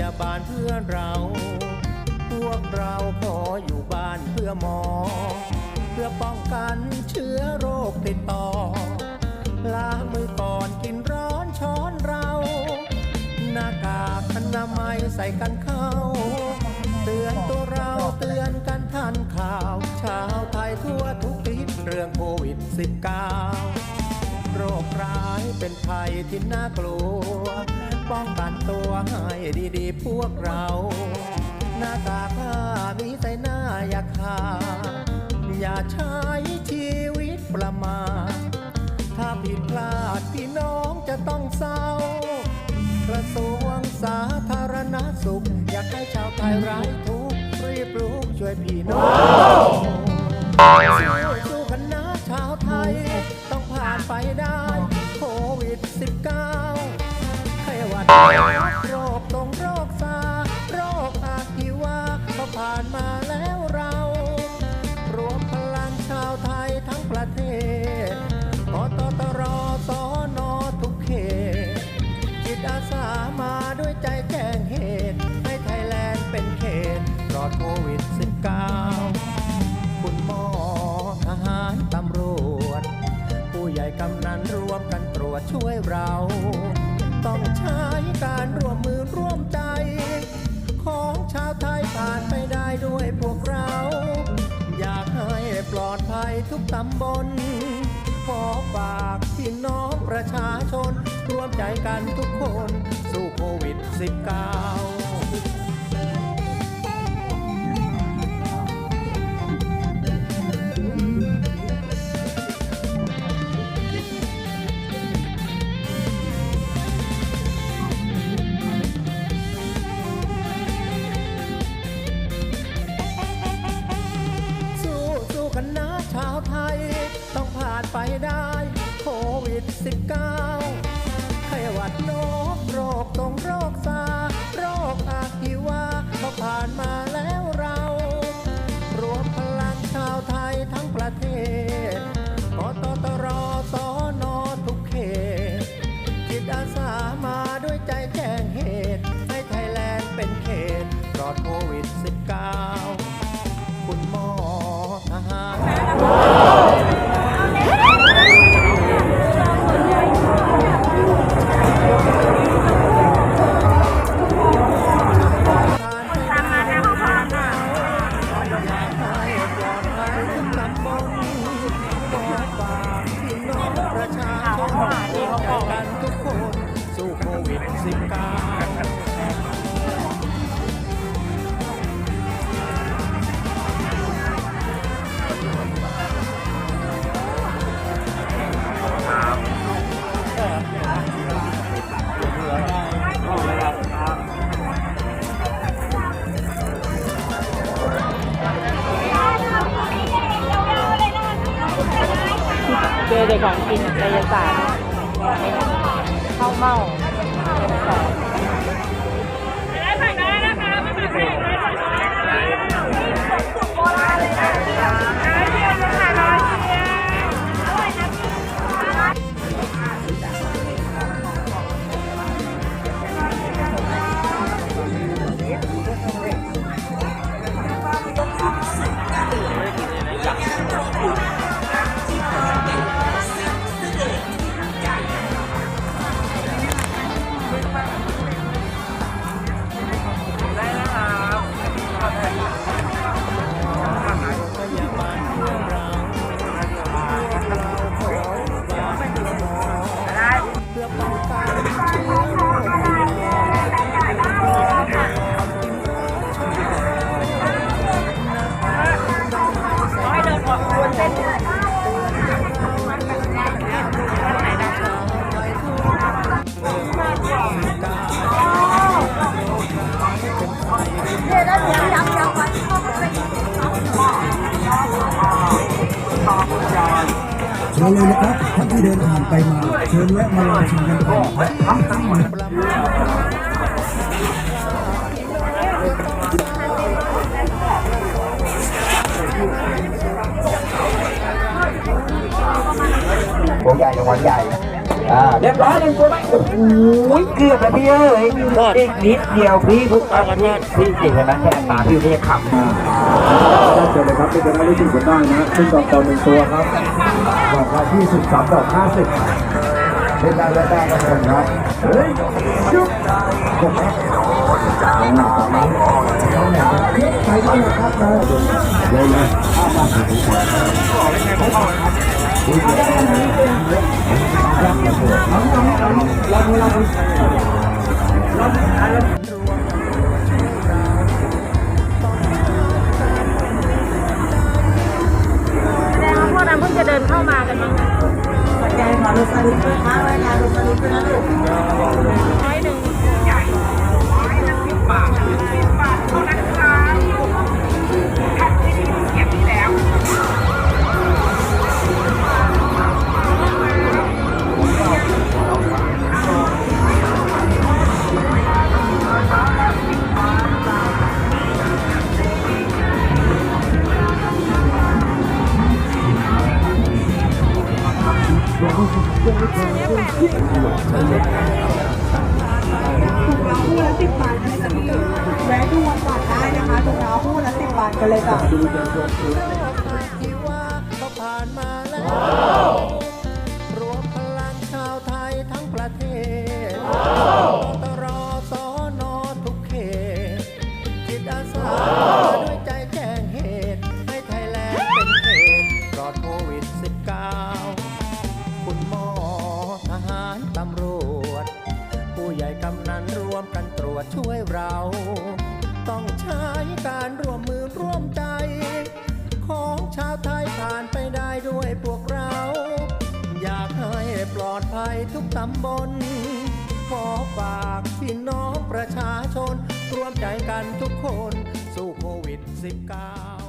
ยาบาลเพื่อเรา พวกเราขออยู่บ้านเพื่อหมอ เพื่อป้องกันเชื้อโรคติดต่อ ล้างมือก่อนกินร้อนช้อนเรา หน้ากากอนามัยใส่กันเข้า เตือนตัวเราเตือนกันทันข่าวชาวไทยทั่วทุกทิศเรื่องโควิด -19 โรคร้ายเป็นภัยที่น่ากลัว ป้องกันตัวให้ดีๆ พวกเรา หน้ากากผ้ามีใส่หน้าอย่าขาดอย่าใช้ชีวิตประมาทถ้าผิดพลาดพี่น้องจะต้องเศร้ากระทรวงสาธารณสุข อยากให้ชาวไทยไร้ทุกข์รีบลุกช่วยพี่น้องสู้สู้กันนะชาวไทย ต้องผ่านไปได้ Oh, yeah, yeah. ปลอดภัยทุกตำบล ขอฝากพี่น้องประชาชนร่วมใจกันทุกคน สู้โควิด -19 ไปได้โควิด -19 ไข้หวัดนกโรคตรง ของกินกายศาสตร์ข้าวเม่า ชิญเลยนะครับท่านที่เดินผ่านไปมาเชิญแวะมาลองชิมกันก่อนนะครับหัวใหญ่รางวัลใหญ่อ่าเรียบร้อยหนึ่งตัวไหมโอ้โหเกือบแล้วพี่เอ้ยอีกนิดเดียวพี่พุทธวันนี้พี่สิเห็นไหมแค่ตาพี่นี่ขำได้เลยครับเป็นไปได้รู้สึกกันได้นะซึ่งดอกต่อหนึ่งตัวครับ ดอกละที่สิบสามดอกห้าสิบเป็นได้และได้ครับผมครับเฮ้ยจุ๊บจบครับอ่าต่อมาไปได้เลยครับนะเลยนะแสามากันมั้งจะเดินเข้ามากันมั้งร้อยหนึ่ง คู่ละสิบบาทเลยจ้ะพี่แวะดูวันก่อนได้นะคะถุงเท้าคู่ละสิบบาทกันเลยจ้ะ ช่วยเรา ต้องใช้การร่วมมือร่วมใจ ของชาวไทยผ่านไปได้ด้วยพวกเรา อยากให้ปลอดภัยทุกตำบล ขอฝากพี่น้องประชาชน ร่วมใจกันทุกคน สู้โควิด -19